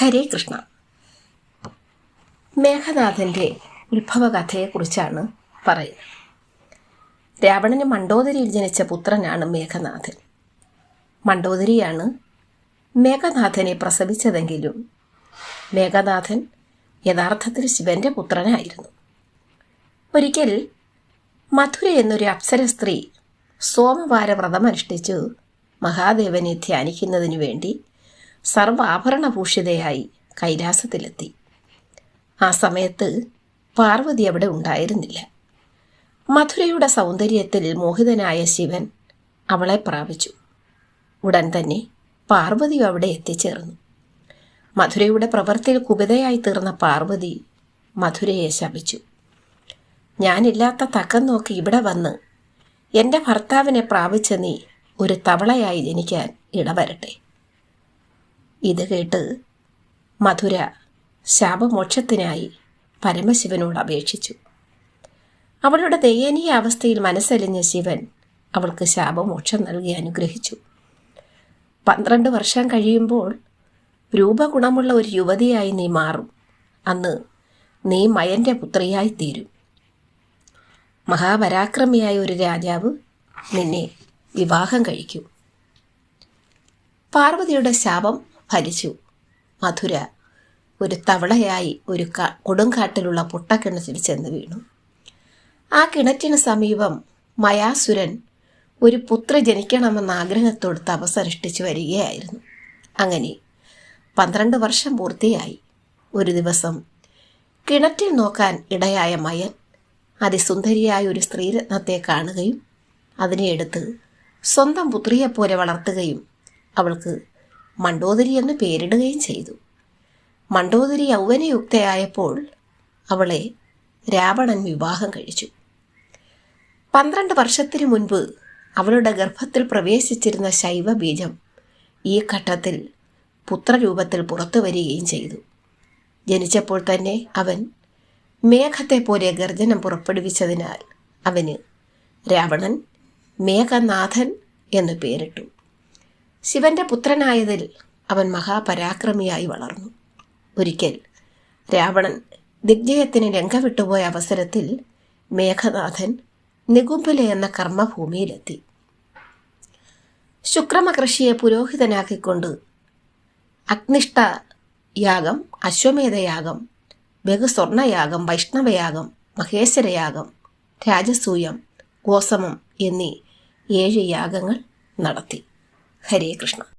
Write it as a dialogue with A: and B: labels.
A: ഹരേ കൃഷ്ണ. മേഘനാഥന്റെ ഉത്ഭവകഥയെക്കുറിച്ചാണ് പറയുന്നത്. രാവണന് മണ്ഡോദരിയിൽ ജനിച്ച പുത്രനാണ് മേഘനാഥൻ. മണ്ഡോദരിയാണ് മേഘനാഥനെ പ്രസവിച്ചതെങ്കിലും മേഘനാഥൻ യഥാർത്ഥത്തിൽ ശിവന്റെ പുത്രനായിരുന്നു. ഒരിക്കൽ മധുര എന്നൊരു അപ്സര സ്ത്രീ സോമവാര വ്രതമനുഷ്ഠിച്ചു മഹാദേവനെ ധ്യാനിക്കുന്നതിനു വേണ്ടി സർവാഭരണഭൂഷിതയായി കൈലാസത്തിലെത്തി. ആ സമയത്ത് പാർവതി അവിടെ ഉണ്ടായിരുന്നില്ല. മധുരയുടെ സൗന്ദര്യത്തിൽ മോഹിതനായ ശിവൻ അവളെ പ്രാപിച്ചു. ഉടൻ തന്നെ പാർവതി അവിടെ എത്തിച്ചേർന്നു. മധുരയുടെ പ്രവൃത്തിയിൽ കുപിതയായി തീർന്ന പാർവതി മധുരയെ ശപിച്ചു. ഞാനില്ലാത്ത തക്കം നോക്കി ഇവിടെ വന്ന് എന്റെ ഭർത്താവിനെ പ്രാപിച്ച നീ ഒരു തവളയായി ജനിക്കാൻ ഇടവരട്ടെ. ഇത് കേട്ട് മധുര ശാപമോക്ഷത്തിനായി പരമശിവനോട് അപേക്ഷിച്ചു. അവളുടെ ദയനീയ അവസ്ഥയിൽ മനസ്സലിഞ്ഞ ശിവൻ അവൾക്ക് ശാപമോക്ഷം നൽകി അനുഗ്രഹിച്ചു. പന്ത്രണ്ട് വർഷം കഴിയുമ്പോൾ രൂപഗുണമുള്ള ഒരു യുവതിയായി നീ മാറും. അന്ന് നീ മയന്റെ പുത്രിയായി തീരും. മഹാപരാക്രമിയായ ഒരു രാജാവ് നിന്നെ വിവാഹം കഴിക്കും. പാർവതിയുടെ ശാപം ഫലിച്ചു മധുര ഒരു തവളയായി ഒരു കൊടുങ്കാട്ടിലുള്ള പൊട്ടക്കിണറ്റിൽ ചെന്ന് വീണു. ആ കിണറ്റിന് സമീപം മയാസുരൻ ഒരു പുത്ര ജനിക്കണമെന്ന ആഗ്രഹത്തോട് തപസ്സനുഷ്ഠിച്ചു വരികയായിരുന്നു. അങ്ങനെ പന്ത്രണ്ട് വർഷം പൂർത്തിയായി. ഒരു ദിവസം കിണറ്റിൽ നോക്കാൻ ഇടയായ മയൻ അതിസുന്ദരിയായ ഒരു സ്ത്രീരത്നത്തെ കാണുകയും അതിനെ എടുത്ത് സ്വന്തം പുത്രിയെപ്പോലെ വളർത്തുകയും അവൾക്ക് മണ്ടോദരി എന്ന് പേരിടുകയും ചെയ്തു. മണ്ടോദരി യൗവനയുക്തയായപ്പോൾ അവളെ രാവണൻ വിവാഹം കഴിച്ചു. പന്ത്രണ്ട് വർഷത്തിനു മുൻപ് അവളുടെ ഗർഭത്തിൽ പ്രവേശിച്ചിരുന്ന ശൈവബീജം ഈ ഘട്ടത്തിൽ പുത്രരൂപത്തിൽ പുറത്തു വരികയും ചെയ്തു. ജനിച്ചപ്പോൾ തന്നെ അവൻ മേഘത്തെ പോലെ ഗർജനം പുറപ്പെടുവിച്ചതിനാൽ അവന് രാവണൻ മേഘനാഥൻ എന്നു പേരിട്ടു. ശിവന്റെ പുത്രനായതിൽ അവൻ മഹാപരാക്രമിയായി വളർന്നു. ഒരിക്കൽ രാവണൻ ദിഗ്ജയത്തിന് രംഗവിട്ടുപോയ അവസരത്തിൽ മേഘനാഥൻ നികുംബല എന്ന കർമ്മഭൂമിയിലെത്തി. ശുക്രമകൃഷിയെ പുരോഹിതനാക്കിക്കൊണ്ട് അഗ്നിഷ്ട യാഗം അശ്വമേധയാഗം ബഹുസ്വർണയാഗം വൈഷ്ണവയാഗം മഹേശ്വരയാഗം രാജസൂയം ഗോസമം എന്നീ ഏഴ് യാഗങ്ങൾ നടത്തി. ഹരേ കൃഷ്ണ.